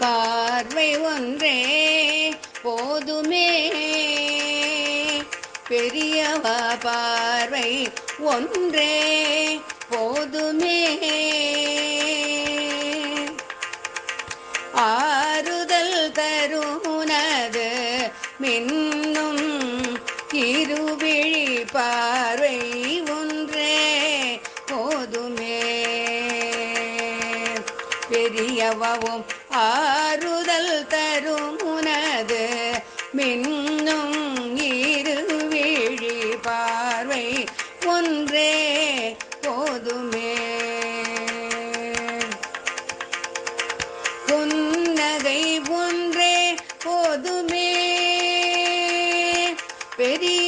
பார்வை ஒன்றே போதுமே. பெரியவா பார்வை ஒன்றே போதுமே. ஆறுதல் தருணது மின்னும் இருவிழி பார்வை பெரியவும் ஆறுதல் தரும் உனது மின்னும் இருவிழி பார்வை ஒன்றே போதுமே. புன்னகை ஒன்றே போதுமே. பெரிய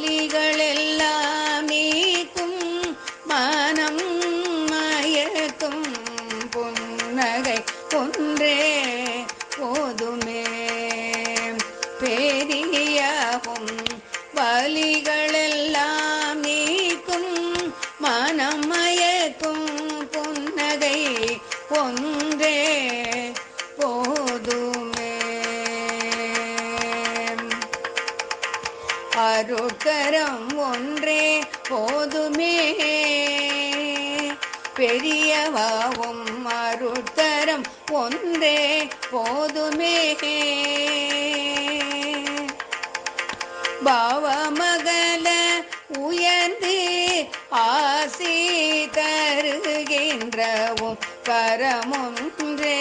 வலிகளெல்லாம் நீக்கும் மனம் மயக்கும் புன்னகை ஒன்றே போதுமே. பெரியாகும் வலிகளெல்லாம் நீக்கும் மனம் மயக்கும் புன்னகை ஒன்றே அருட்கரம் ஒன்றே போதுமே. பெரியவாவும் அருட்கரம் ஒன்றே போதுமே. பாவமகல உயர்ந்து ஆசி தருகின்றவும் பரமொன்றே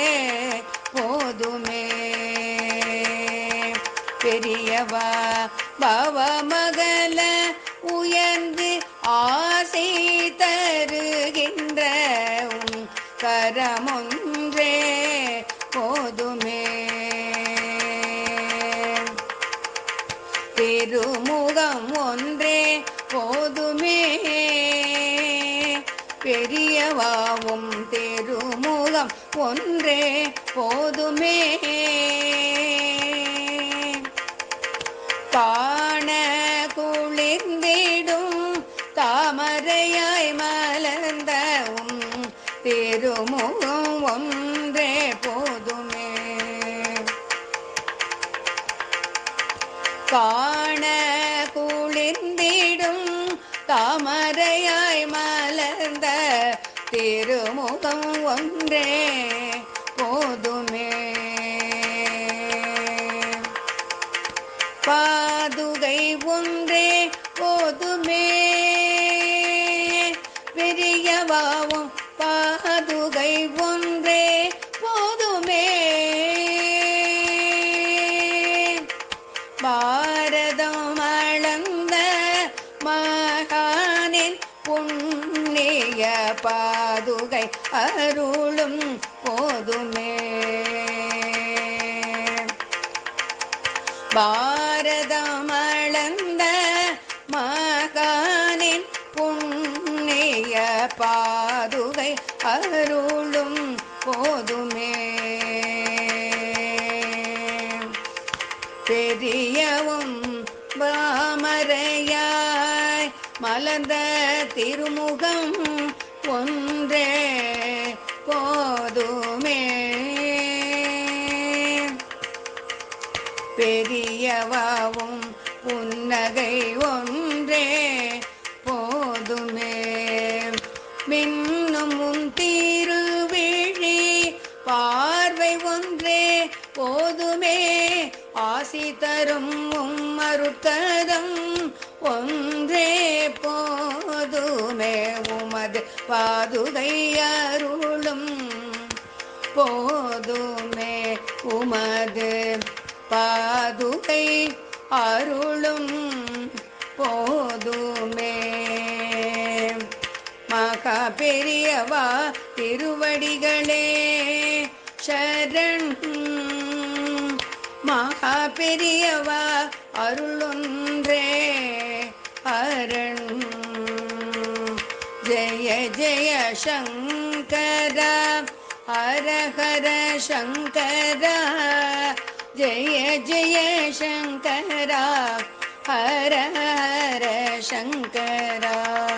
போதுமே. பெரியவா பவமகல உயர்ந்து ஆசை தருகின்ற கரமொன்றே போதுமே. திருமுகம் ஒன்றே போதுமே. பெரியவாவும் திருமுகம் ஒன்றே போதுமே. காண குளிர்ந்திடும் தாமரையாய் மலர்ந்தவும் திருமுகம் ஒன்றே போதுமே. காண குளிர்ந்திடும் தாமரையாய் மலர்ந்த திருமுகம் ஒன்றே போதுமே. பா பாவம் பாதுகை ஒன்றே போதுமே. பாரதம் அளந்த மகானின் புண்ணிய பாதுகை அருளும் போதுமே. பாரதம் பாதுகை அருளும் போதுமே. பெரியவும் பாமரையாய் மலர்ந்த திருமுகம் ஒன்றே போதுமே. பெரியவாவும் புன்னகை ஒன்று மின்னும் திருவிழி பார்வை ஒன்றே போதுமே. ஆசி தரும் உம் ஒன்றே போதுமே. உமது பாதுகை அருளும் போதுமே. உமது பாதுகை அருளும் போதுமே. மகா பெரியவா திருவடிகளே. சரண் மகா பெரியவா அருளொன்றே. அரண் ஜெய ஜெய சங்கர ஹரஹர சங்கர ஜெய ஜெய சங்கர ஹர ஹர சங்கரா.